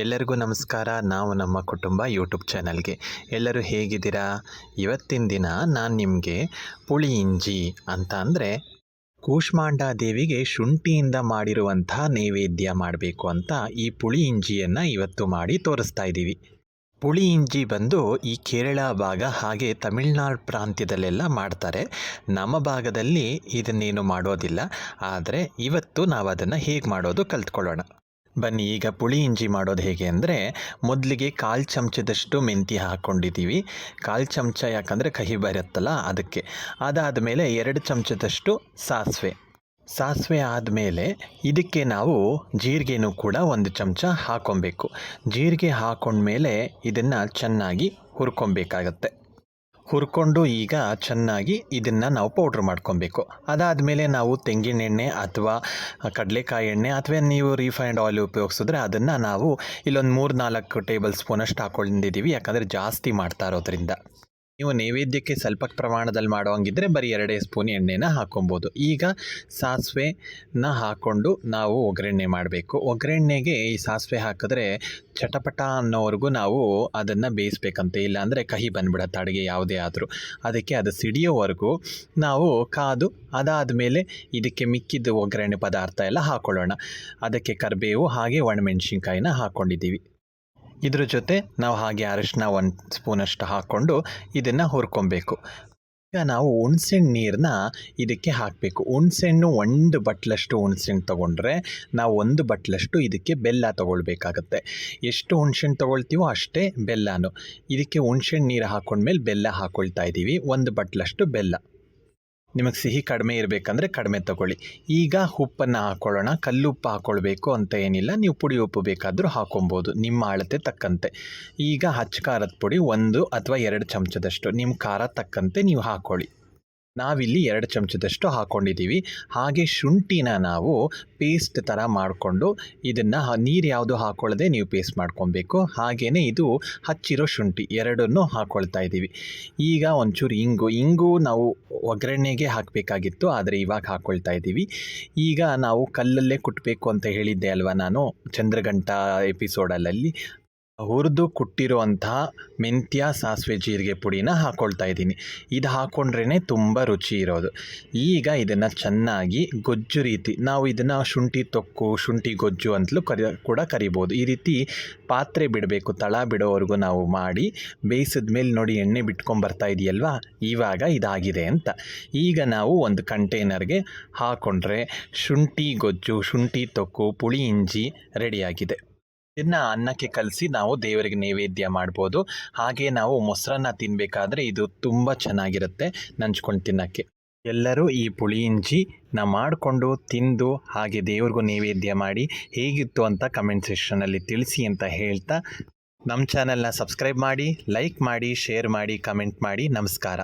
ಎಲ್ಲರಿಗೂ ನಮಸ್ಕಾರ. ನಾವು ನಮ್ಮ ಕುಟುಂಬ ಯೂಟ್ಯೂಬ್ ಚಾನಲ್ಗೆ ಎಲ್ಲರೂ ಹೇಗಿದ್ದೀರಾ? ಇವತ್ತಿನ ದಿನ ನಾನು ನಿಮಗೆ ಪುಳಿ ಇಂಜಿ ಅಂತ ಅಂದರೆ ಕೂಷ್ಮಾಂಡ ದೇವಿಗೆ ಶುಂಠಿಯಿಂದ ಮಾಡಿರುವಂಥ ನೈವೇದ್ಯ ಮಾಡಬೇಕು ಅಂತ ಈ ಪುಳಿ ಇಂಜಿಯನ್ನು ಇವತ್ತು ಮಾಡಿ ತೋರಿಸ್ತಾ ಇದ್ದೀವಿ. ಪುಳಿ ಇಂಜಿ ಬಂದು ಈ ಕೇರಳ ಭಾಗ ಹಾಗೆ ತಮಿಳ್ನಾಡು ಪ್ರಾಂತ್ಯದಲ್ಲೆಲ್ಲ ಮಾಡ್ತಾರೆ. ನಮ್ಮ ಭಾಗದಲ್ಲಿ ಇದನ್ನೇನು ಮಾಡೋದಿಲ್ಲ. ಆದರೆ ಇವತ್ತು ನಾವು ಅದನ್ನು ಹೇಗೆ ಮಾಡೋದು ಕಲ್ತ್ಕೊಳ್ಳೋಣ. ಬನ್ನಿ, ಈಗ ಪುಳಿ ಇಂಜಿ ಮಾಡೋದು ಹೇಗೆ ಅಂದರೆ ಮೊದಲಿಗೆ ಕಾಲು ಚಮಚದಷ್ಟು ಮೆಂತಿ ಹಾಕ್ಕೊಂಡಿದ್ದೀವಿ ಕಾಲು ಚಮಚ ಯಾಕಂದರೆ ಕಹಿ ಬರುತ್ತಲ್ಲ ಅದಕ್ಕೆ. ಅದಾದಮೇಲೆ ಎರಡು ಚಮಚದಷ್ಟು ಸಾಸಿವೆ. ಸಾಸಿವೆ ಆದಮೇಲೆ ಇದಕ್ಕೆ ನಾವು ಜೀರಿಗೆನೂ ಕೂಡ ಒಂದು ಚಮಚ ಹಾಕ್ಕೊಬೇಕು ಜೀರಿಗೆ ಹಾಕೊಂಡ್ಮೇಲೆ ಇದನ್ನು ಚೆನ್ನಾಗಿ ಹುರ್ಕೊಬೇಕಾಗತ್ತೆ. ಹುರ್ಕೊಂಡು ಈಗ ಚೆನ್ನಾಗಿ ಇದನ್ನು ನಾವು ಪೌಡ್ರ್ ಮಾಡ್ಕೊಬೇಕು. ಅದಾದಮೇಲೆ ನಾವು ತೆಂಗಿನೆಣ್ಣೆ ಅಥವಾ ಕಡಲೆಕಾಯಿ ಎಣ್ಣೆ ಅಥವಾ ನೀವು ರಿಫೈನ್ಡ್ ಆಯಿಲ್ ಉಪಯೋಗಿಸಿದ್ರೆ ಅದನ್ನು ನಾವು ಇಲ್ಲೊಂದು ಮೂರು ನಾಲ್ಕು ಟೇಬಲ್ ಸ್ಪೂನಷ್ಟು ಹಾಕೊಂಡಿದ್ದೀವಿ. ಯಾಕಂದರೆ ಜಾಸ್ತಿ ಮಾಡ್ತಾ ಇರೋದ್ರಿಂದ. ನೀವು ನೈವೇದ್ಯಕ್ಕೆ ಸ್ವಲ್ಪ ಪ್ರಮಾಣದಲ್ಲಿ ಮಾಡೋಂಗಿದ್ರೆ ಬರೀ ಎರಡೇ ಸ್ಪೂನ್ ಎಣ್ಣೆನ ಹಾಕೊಬೋದು ಈಗ ಸಾಸಿವೆನ ಹಾಕ್ಕೊಂಡು ನಾವು ಒಗ್ಗರಣೆ ಮಾಡಬೇಕು. ಒಗ್ಗರಣೆಗೆ ಈ ಸಾಸಿವೆ ಹಾಕಿದ್ರೆ ಚಟಪಟ ಅನ್ನೋವರೆಗೂ ನಾವು ಅದನ್ನು ಬೇಯಿಸ್ಬೇಕಂತೆ, ಇಲ್ಲಾಂದರೆ ಕಹಿ ಬಂದ್ಬಿಡತ್ತೆ ಅಡುಗೆ ಯಾವುದೇ ಆದರೂ. ಅದಕ್ಕೆ ಅದು ಸಿಡಿಯೋವರೆಗೂ ನಾವು ಕಾದು ಅದಾದ ಮೇಲೆ ಇದಕ್ಕೆ ಮಿಕ್ಕಿದ ಒಗ್ಗರಣೆ ಪದಾರ್ಥ ಎಲ್ಲ ಹಾಕ್ಕೊಳ್ಳೋಣ ಅದಕ್ಕೆ ಕರಿಬೇವು ಹಾಗೆ ಒಣಮೆಣ್ಸಿನ್ಕಾಯಿನ ಹಾಕ್ಕೊಂಡಿದ್ದೀವಿ ಇದ್ರ ಜೊತೆ ನಾವು ಹಾಗೆ ಅರಿಶಿನ ಒಂದು ಸ್ಪೂನಷ್ಟು ಹಾಕ್ಕೊಂಡು ಇದನ್ನು ಹುರ್ಕೊಬೇಕು. ಈಗ ನಾವು ಹುಣ್ಸೆಹಣ್ಣು ನೀರನ್ನ ಇದಕ್ಕೆ ಹಾಕಬೇಕು. ಹುಣ್ಸೆಹಣ್ಣು ಒಂದು ಬಟ್ಲಷ್ಟು ಹುಣ್ಸೆಹಣ್ಣು ತೊಗೊಂಡ್ರೆ ನಾವು ಒಂದು ಬಟ್ಲಷ್ಟು ಇದಕ್ಕೆ ಬೆಲ್ಲ ತೊಗೊಳ್ಬೇಕಾಗತ್ತೆ. ಎಷ್ಟು ಹುಣ್ಸೆಹಣ್ಣು ತೊಗೊಳ್ತೀವೋ ಅಷ್ಟೇ ಬೆಲ್ಲನೂ. ಇದಕ್ಕೆ ಹುಣ್ಸೆಹಣ್ಣು ನೀರು ಹಾಕ್ಕೊಂಡ್ಮೇಲೆ ಬೆಲ್ಲ ಹಾಕ್ಕೊಳ್ತಾ ಇದ್ದೀವಿ ಒಂದು ಬಟ್ಲಷ್ಟು ಬೆಲ್ಲ. ನಿಮಗೆ ಸಿಹಿ ಕಡಿಮೆ ಇರಬೇಕಂದ್ರೆ ಕಡಿಮೆ ತಗೊಳ್ಳಿ. ಈಗ ಉಪ್ಪನ್ನು ಹಾಕ್ಕೊಳ್ಳೋಣ ಕಲ್ಲುಪ್ಪು ಹಾಕ್ಕೊಳ್ಬೇಕು ಅಂತ ಏನಿಲ್ಲ, ನೀವು ಪುಡಿ ಉಪ್ಪು ಬೇಕಾದರೂ ಹಾಕೊಬೋದು ನಿಮ್ಮ ಅಳತೆ ತಕ್ಕಂತೆ. ಈಗ ಹಚ್ಚ ಖಾರದ ಪುಡಿ ಒಂದು ಅಥವಾ ಎರಡು ಚಮಚದಷ್ಟು, ನಿಮ್ಮ ಖಾರ ತಕ್ಕಂತೆ ನೀವು ಹಾಕ್ಕೊಳ್ಳಿ ನಾವಿಲ್ಲಿ ಎರಡು ಚಮಚದಷ್ಟು ಹಾಕ್ಕೊಂಡಿದ್ದೀವಿ ಹಾಗೆ ಶುಂಠಿನ ನಾವು ಪೇಸ್ಟ್ ಥರ ಮಾಡಿಕೊಂಡು ಇದನ್ನು ನೀರು ಯಾವುದು ಹಾಕ್ಕೊಳ್ಳದೆ ನೀವು ಪೇಸ್ಟ್ ಮಾಡ್ಕೊಬೇಕು. ಹಾಗೆಯೇ ಇದು ಹಚ್ಚಿರೋ ಶುಂಠಿ ಎರಡನ್ನು ಹಾಕ್ಕೊಳ್ತಾ ಇದ್ದೀವಿ. ಈಗ ಒಂಚೂರು ಇಂಗು ಇಂಗು ನಾವು ಒಗ್ಗರಣೆಗೆ ಹಾಕಬೇಕಾಗಿತ್ತು, ಆದರೆ ಇವಾಗ ಹಾಕ್ಕೊಳ್ತಾ ಇದ್ದೀವಿ. ಈಗ ನಾವು ಕಲ್ಲಲ್ಲೇ ಕುಟ್ಟಬೇಕು ಅಂತ ಹೇಳಿದ್ದೆ ಅಲ್ವಾ ನಾನು? ಚಂದ್ರಗಂಟ ಎಪಿಸೋಡಲ್ಲಿ ಹುರಿದು ಕುಟ್ಟಿರುವಂತಹ ಮೆಂತ್ಯ ಸಾಸಿವೆ ಜೀರಿಗೆ ಪುಡಿನ ಹಾಕ್ಕೊಳ್ತಾ ಇದ್ದೀನಿ. ಇದು ಹಾಕ್ಕೊಂಡ್ರೇ ತುಂಬ ರುಚಿ ಇರೋದು. ಈಗ ಇದನ್ನು ಚೆನ್ನಾಗಿ ಗೊಜ್ಜು ರೀತಿ, ನಾವು ಇದನ್ನು ಶುಂಠಿ ತೊಕ್ಕು, ಶುಂಠಿ ಗೊಜ್ಜು ಅಂತಲೂ ಕರಿ, ಕೂಡ ಕರಿಬೋದು. ಈ ರೀತಿ ಪಾತ್ರೆ ಬಿಡಬೇಕು, ತಳ ಬಿಡೋವರೆಗೂ ನಾವು ಮಾಡಿ ಬೇಯಿಸಿದ ಮೇಲೆ ನೋಡಿ ಎಣ್ಣೆ ಬಿಟ್ಕೊಂಬರ್ತಾ ಇದೆಯಲ್ವಾ? ಇವಾಗ ಇದಾಗಿದೆ ಅಂತ. ಈಗ ನಾವು ಒಂದು ಕಂಟೈನರ್ಗೆ ಹಾಕ್ಕೊಂಡ್ರೆ ಶುಂಠಿ ಗೊಜ್ಜು, ಶುಂಠಿ ತೊಕ್ಕು, ಪುಳಿ ಇಂಜಿ ರೆಡಿಯಾಗಿದೆ. ಇದನ್ನ ಅನ್ನಕ್ಕೆ ಕಲಸಿ ನಾವು ದೇವರಿಗೆ ನೈವೇದ್ಯ ಮಾಡ್ಬೋದು. ಹಾಗೆ ನಾವು ಮೊಸರನ್ನ ತಿನ್ನಬೇಕಾದ್ರೆ ಇದು ತುಂಬ ಚೆನ್ನಾಗಿರುತ್ತೆ ನಂಚ್ಕೊಂಡು ತಿನ್ನೋಕ್ಕೆ. ಎಲ್ಲರೂ ಈ ಪುಳಿಯಿಂಜಿನ ಮಾಡಿಕೊಂಡು ತಿಂದು ಹಾಗೆ ದೇವ್ರಿಗೂ ನೈವೇದ್ಯ ಮಾಡಿ ಹೇಗಿತ್ತು ಅಂತ ಕಮೆಂಟ್ ಸೆಕ್ಷನಲ್ಲಿ ತಿಳಿಸಿ ಅಂತ ಹೇಳ್ತಾ ನಮ್ಮ ಚಾನಲ್ನ ಸಬ್ಸ್ಕ್ರೈಬ್ ಮಾಡಿ, ಲೈಕ್ ಮಾಡಿ, ಶೇರ್ ಮಾಡಿ, ಕಮೆಂಟ್ ಮಾಡಿ, ನಮಸ್ಕಾರ.